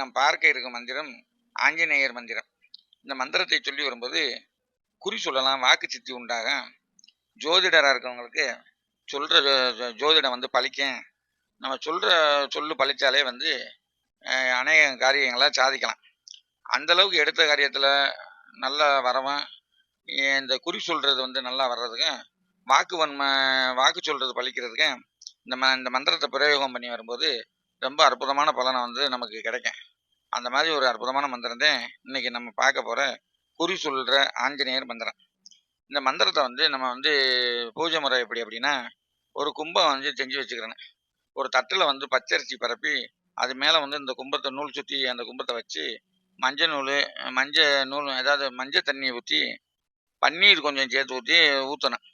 நாம் பார்க்க இருக்கும் மந்திரம் ஆஞ்சநேயர் மந்திரம். இந்த மந்திரத்தை சொல்லி வரும்போது குறி சொல்லலாம் வாக்கு சித்தி உண்டாக. ஜோதிடராக இருக்கிறவங்களுக்கு சொல்கிற ஜோதிடம் வந்து பழிக்கும். நம்ம சொல்கிற சொல்லு பழித்தாலே வந்து அநேக காரியங்களை சாதிக்கலாம். அந்த அளவுக்கு எடுத்த காரியத்தில் நல்லா வரவன் இந்த குறி சொல்கிறது வந்து நல்லா வர்றதுக்கு வாக்கு வன்மை வாக்கு சொல்கிறது பழிக்கிறதுக்கு இந்த ம இந்த மந்திரத்தை பிரயோகம் பண்ணி வரும்போது ரொம்ப அற்புதமான பலனை வந்து நமக்கு கிடைக்கும். அந்த மாதிரி ஒரு அற்புதமான மந்திரம் தான் இன்னைக்கு நம்ம பார்க்க போகிற குறி சொல்கிற ஆஞ்சநேயர் மந்திரம். இந்த மந்திரத்தை வந்து நம்ம வந்து பூஜை முறை எப்படி அப்படின்னா ஒரு கும்பம் வந்து செஞ்சு வச்சுக்கிறேன் ஒரு தட்டில் வந்து பச்சரிசி பரப்பி அது மேலே வந்து இந்த கும்பத்தை நூல் சுற்றி அந்த கும்பத்தை வச்சு மஞ்சள் நூல் மஞ்சள் நூல் ஏதாவது மஞ்சள் தண்ணியை ஊற்றி பன்னீர் கொஞ்சம் சேர்த்து ஊற்றி ஊற்றணும்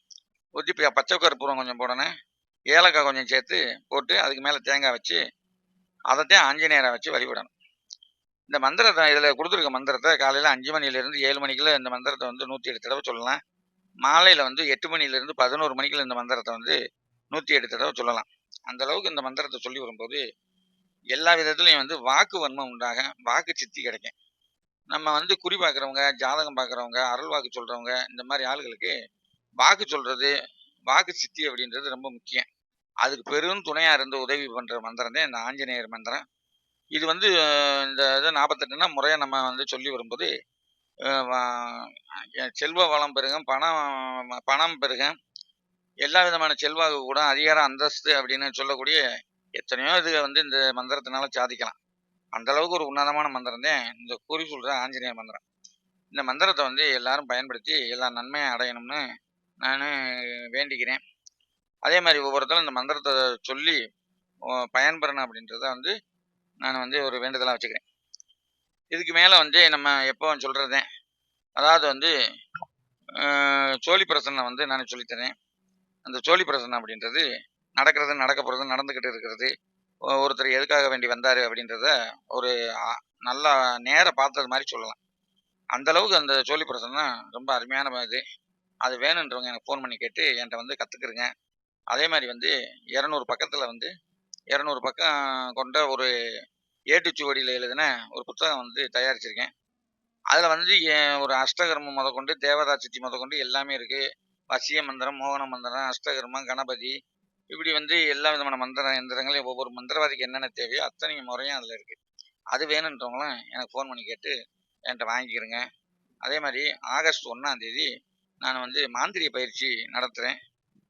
ஊற்றி இப்போ பச்சை கற்பூரம் கொஞ்சம் போடணும். ஏலக்காய் கொஞ்சம் சேர்த்து போட்டு அதுக்கு மேலே தேங்காய் வச்சு அதைத்தான் ஆஞ்சநேயரை வச்சு வழிபடணும். இந்த மந்திரத்தை இதில் கொடுத்துருக்க மந்திரத்தை காலையில் அஞ்சு மணிலேருந்து ஏழு மணிக்குள்ள இந்த மந்திரத்தை வந்து நூற்றி எட்டு தடவை சொல்லலாம். மாலையில் வந்து எட்டு மணிலேருந்து பதினோரு மணிக்குள்ள இந்த மந்திரத்தை வந்து நூற்றி எட்டு தடவை சொல்லலாம். அந்த அளவுக்கு இந்த மந்திரத்தை சொல்லி வரும்போது எல்லா விதத்துலையும் வந்து வாக்கு வன்மம் உண்டாக வாக்கு சித்தி கிடைக்கும். நம்ம வந்து குறி பார்க்குறவங்க ஜாதகம் பார்க்குறவங்க அருள் வாக்கு சொல்கிறவங்க இந்த மாதிரி ஆளுகளுக்கு வாக்கு சொல்கிறது வாக்கு சித்தி அப்படின்றது ரொம்ப முக்கியம். அதுக்கு பெரும் துணையாக இருந்து உதவி பண்ணுற மந்திரம் தான் இந்த ஆஞ்சநேயர் மந்திரம். இது வந்து இந்த இது நாற்பத்தெட்டுனா முறையாக நம்ம வந்து சொல்லி வரும்போது செல்வ வளம் பெருகும் பணம் பணம் பெருகும். எல்லா விதமான செல்வாக்கு கூட அதிகார அந்தஸ்து அப்படின்னு சொல்லக்கூடிய எத்தனையோ இது வந்து இந்த மந்திரத்தினால சாதிக்கலாம். அந்த அளவுக்கு ஒரு உன்னதமான மந்திரம் தான் இந்த கூறி சொல்கிற ஆஞ்சநேயர் மந்திரம். இந்த மந்திரத்தை வந்து எல்லாரும் பயன்படுத்தி எல்லா நன்மையும் அடையணும்னு நான் வேண்டிக்கிறேன். அதே மாதிரி ஒவ்வொருத்தரும் இந்த மந்திரத்தை சொல்லி பயன்பெறணும் அப்படின்றத வந்து நான் வந்து ஒரு வேண்டுதலாக வச்சுக்கிறேன். இதுக்கு மேலே வந்து நம்ம எப்போ சொல்கிறதே அதாவது வந்து சோழி பிரசன்னை வந்து நான் சொல்லித்தரேன் அந்த சோழி பிரசன்னம் அப்படின்றது நடக்கிறது நடக்க போகிறது நடந்துக்கிட்டு இருக்கிறது ஒருத்தர் எதுக்காக வேண்டி வந்தார் அப்படின்றத ஒரு நல்லா நேர பார்த்தது மாதிரி சொல்லலாம். அந்தளவுக்கு அந்த சோழி பிரசன்னம் ரொம்ப அருமையான இது. அது வேணுன்றவங்க எனக்கு ஃபோன் பண்ணி கேட்டு என்கிட்ட வந்து கற்றுக்குறேங்க அதே மாதிரி வந்து இரநூறு பக்கத்தில் வந்து இரநூறு பக்கம் கொண்ட ஒரு ஏட்டுச்சுவடியில் எழுதின ஒரு புத்தகம் வந்து தயாரிச்சிருக்கேன். அதில் வந்து என் ஒரு அஷ்டகர்மம் முதற்கொண்டு தேவதா சித்தி முதற்கொண்டு எல்லாமே இருக்குது வசிய மந்திரம் மோகன மந்திரம் அஷ்டகர்மம் கணபதி இப்படி வந்து எல்லா விதமான மந்திர எந்திரங்களையும் ஒவ்வொரு மந்திரவாதிக்கு என்னென்ன தேவையோ அத்தனை முறையும் அதில் இருக்குது அது வேணுன்றவங்களும் எனக்கு ஃபோன் பண்ணி கேட்டு என்கிட்ட வாங்கிக்கிறேங்க அதே மாதிரி ஆகஸ்ட் ஒன்றாம் தேதி நான் வந்து மாந்திரிய பயிற்சி நடத்துகிறேன்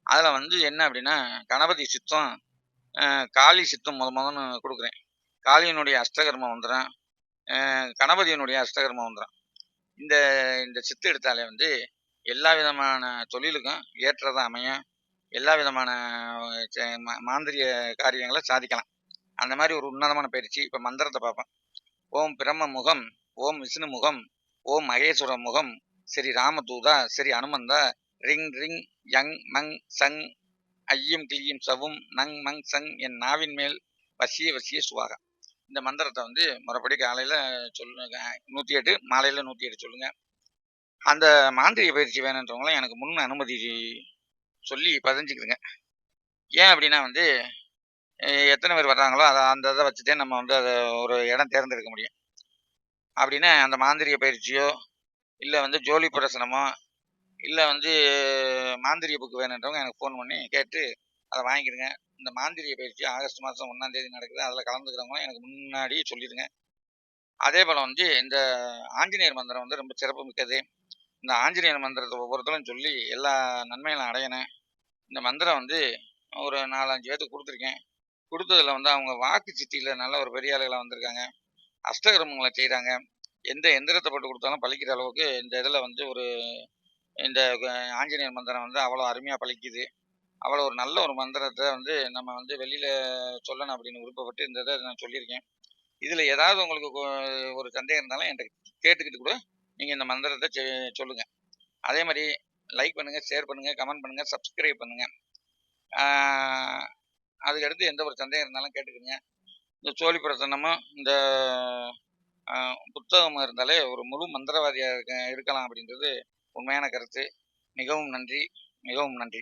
அதில் வந்து என்ன அப்படின்னா கணபதி சித்தம் காளி சித்தம் முத முதன்னு கொடுக்குறேன். காளியினுடைய அஷ்டகர்ம மந்திரம் கணபதியினுடைய அஷ்டகர்ம மந்திரம். இந்த இந்த சித்து எடுத்தாலே வந்து எல்லா விதமான தொழிலுக்கும் ஏற்றதாக அமையும் எல்லா விதமான மாந்திரிய காரியங்களை சாதிக்கலாம். அந்த மாதிரி ஒரு உன்னதமான பயிற்சி. இப்போ மந்திரத்தை பார்ப்போம். ஓம் பிரம்ம முகம் ஓம் விஷ்ணு முகம் ஓம் மகேஸ்வர முகம் ஸ்ரீ ராமதூதா ஸ்ரீ அனுமந்தா ரிங் ரிங் யங் மங் சங் ஐயம் கிளியும் சவும் நங் மங் சங் என் நாவின் மேல் வசிய வசிய சுவாகா. இந்த மந்திரத்தை வந்து முறைப்படி காலையில் சொல்லுங்க நூற்றி எட்டு மாலையில் நூற்றி எட்டு சொல்லுங்கள் அந்த மாந்திரிய பயிற்சி வேணுன்றவங்களாம் எனக்கு முன் அனுமதி சொல்லி பதிஞ்சுக்கிறேங்க ஏன் அப்படின்னா வந்து எத்தனை பேர் வர்றாங்களோ அதை அந்த இதை வச்சுட்டே நம்ம வந்து அதை ஒரு இடம் தேர்ந்தெடுக்க முடியும். அப்படின்னா அந்த மாந்திரிய பயிற்சியோ இல்லை வந்து ஜோலி பிரசனமோ இல்லை வந்து மாந்திரிய புக்கு வேணுன்றவங்க எனக்கு ஃபோன் பண்ணி கேட்டு அதை வாங்கிக்கிடுங்க இந்த மாந்திரிய பயிற்சி ஆகஸ்ட் மாதம் ஒன்றாம் தேதி நடக்குது. அதில் கலந்துக்கிறவங்க எனக்கு முன்னாடியே சொல்லிடுங்க. அதே போல் வந்து இந்த ஆஞ்சநேயர் மந்திரம் வந்து ரொம்ப சிறப்பு மிக்கது. இந்த ஆஞ்சநேயர் மந்திரத்தை ஒவ்வொருத்தரும் சொல்லி எல்லா நன்மைகளும் அடையினேன் இந்த மந்திரம் வந்து ஒரு நாலஞ்சு பேர்த்துக்கு கொடுத்துருக்கேன். கொடுத்ததுல வந்து அவங்க வாக்கு சித்தியில் நல்ல ஒரு பெரிய ஆளுகளாக வந்திருக்காங்க. அஷ்டகிரமங்களை செய்கிறாங்க எந்த எந்திரத்தை போட்டு கொடுத்தாலும் பழிக்கிற அளவுக்கு இந்த இதில் வந்து ஒரு இந்த ஆஞ்சநேயர் மந்திரம் வந்து அவ்வளோ அருமையாக பழிக்குது அவ்வளோ ஒரு நல்ல ஒரு மந்திரத்தை வந்து நம்ம வந்து வெளியில் சொல்லணும் அப்படின்னு விருப்பப்பட்டு இந்த இதை நான் சொல்லியிருக்கேன். இதில் ஏதாவது உங்களுக்கு ஒரு சந்தேகம் இருந்தாலும் என்கிட்ட கேட்டுக்கிட்டு கூட நீங்கள் இந்த மந்திரத்தை செ- சொல்லுங்கள் அதே மாதிரி லைக் பண்ணுங்கள் ஷேர் பண்ணுங்கள் கமெண்ட் பண்ணுங்கள் சப்ஸ்கிரைப் பண்ணுங்கள் அதுக்கடுத்து எந்த ஒரு சந்தேகம் இருந்தாலும் கேட்டுக்கோங்க. இந்த சோழி பிரசன்னமும் இந்த ஆஹ், புத்தகமும் இருந்தாலே ஒரு முழு மந்திரவாதியாக இருக்க இருக்கலாம் அப்படின்றது உண்மையான கருத்து. மிகவும் நன்றி. மிகவும் நன்றி.